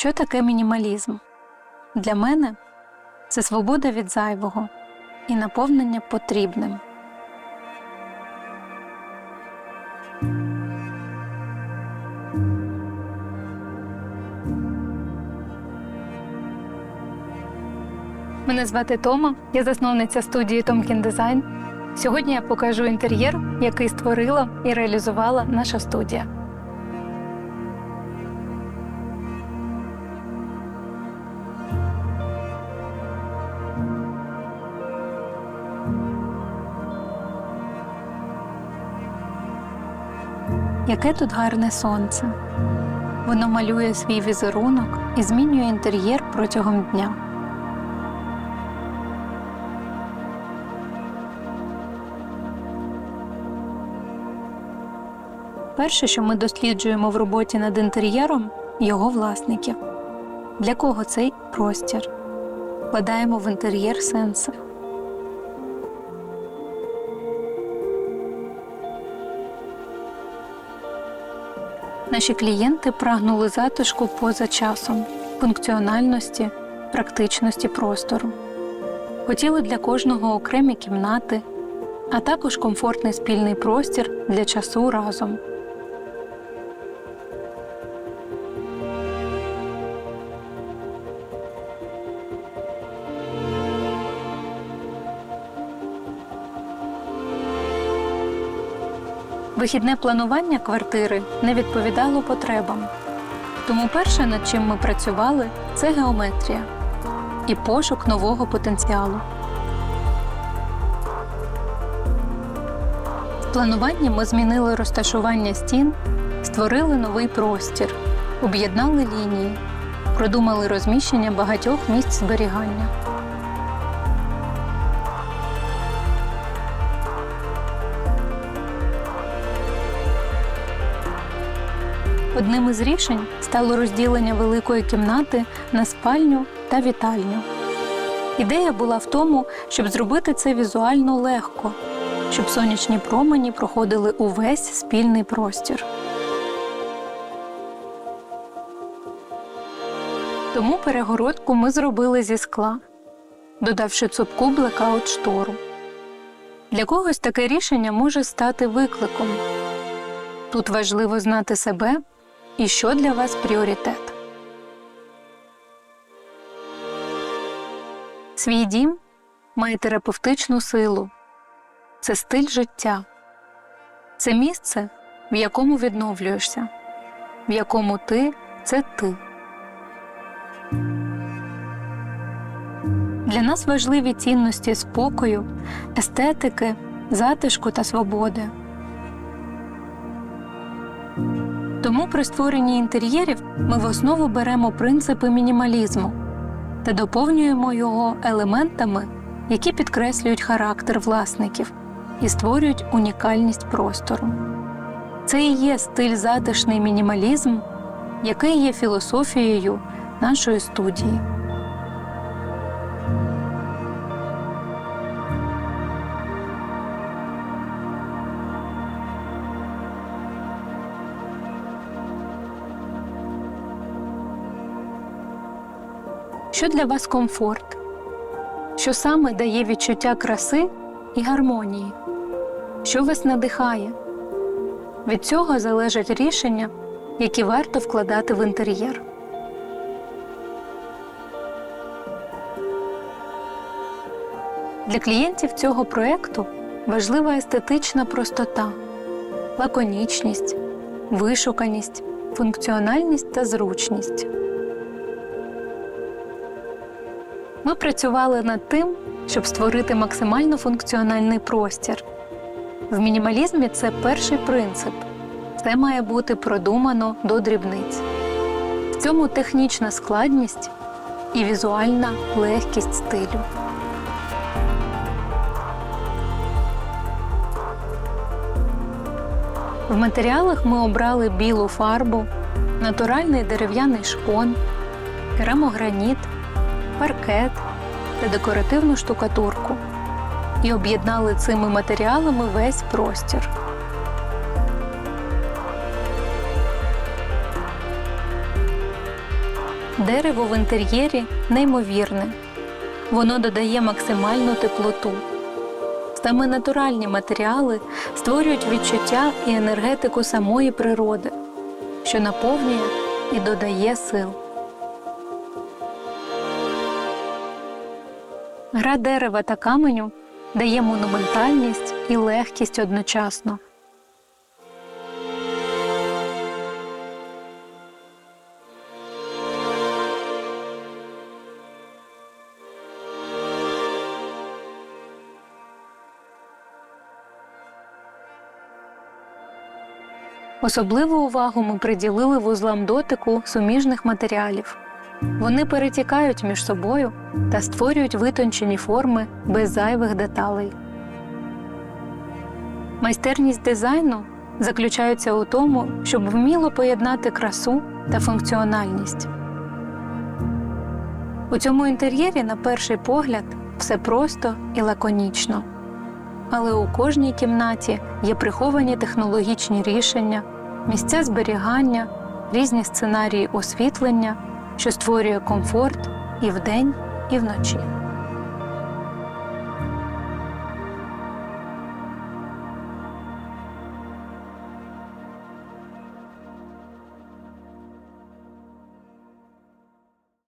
Що таке мінімалізм? Для мене це свобода від зайвого і наповнення потрібним. Мене звати Тома, я засновниця студії Томкін Дизайн. Сьогодні я покажу інтер'єр, який створила і реалізувала наша студія. Яке тут гарне сонце. Воно малює свій візерунок і змінює інтер'єр протягом дня. Перше, що ми досліджуємо в роботі над інтер'єром, його власників. Для кого цей простір? Вкладаємо в інтер'єр сенси. Наші клієнти прагнули затишку поза часом, функціональності, практичності простору. Хотіли для кожного окремі кімнати, а також комфортний спільний простір для часу разом. Вихідне планування квартири не відповідало потребам. Тому перше, над чим ми працювали, це геометрія і пошук нового потенціалу. В плануванні ми змінили розташування стін, створили новий простір, об'єднали лінії, продумали розміщення багатьох місць зберігання. Одним із рішень стало розділення великої кімнати на спальню та вітальню. Ідея була в тому, щоб зробити це візуально легко, щоб сонячні промені проходили увесь спільний простір. Тому перегородку ми зробили зі скла, додавши цупку блекаут штору. Для когось таке рішення може стати викликом. Тут важливо знати себе і що для вас пріоритет. Свій дім має терапевтичну силу. Це стиль життя. Це місце, в якому відновлюєшся, в якому ти це ти. Для нас важливі цінності спокою, естетики, затишку та свободи. Тому при створенні інтер'єрів ми в основу беремо принципи мінімалізму та доповнюємо його елементами, які підкреслюють характер власників і створюють унікальність простору. Це і є стиль затишний мінімалізм, який є філософією нашої студії. Що для вас комфорт? Що саме дає відчуття краси і гармонії? Що вас надихає? Від цього залежать рішення, які варто вкладати в інтер'єр. Для клієнтів цього проєкту важлива естетична простота, лаконічність, вишуканість, функціональність та зручність. Ми працювали над тим, щоб створити максимально функціональний простір. В мінімалізмі це перший принцип все має бути продумано до дрібниць. В цьому технічна складність і візуальна легкість стилю. В матеріалах ми обрали білу фарбу, натуральний дерев'яний шпон, керамограніт, паркет та декоративну штукатурку і об'єднали цими матеріалами весь простір. Дерево в інтер'єрі неймовірне. Воно додає максимальну теплоту. Саме натуральні матеріали створюють відчуття і енергетику самої природи, що наповнює і додає сил. Гра дерева та каменю дає монументальність і легкість одночасно. Особливу увагу ми приділили вузлам дотику суміжних матеріалів. Вони перетікають між собою та створюють витончені форми без зайвих деталей. Майстерність дизайну заключається у тому, щоб вміло поєднати красу та функціональність. У цьому інтер'єрі, на перший погляд, все просто і лаконічно. Але у кожній кімнаті є приховані технологічні рішення, місця зберігання, різні сценарії освітлення, що створює комфорт і вдень, і вночі.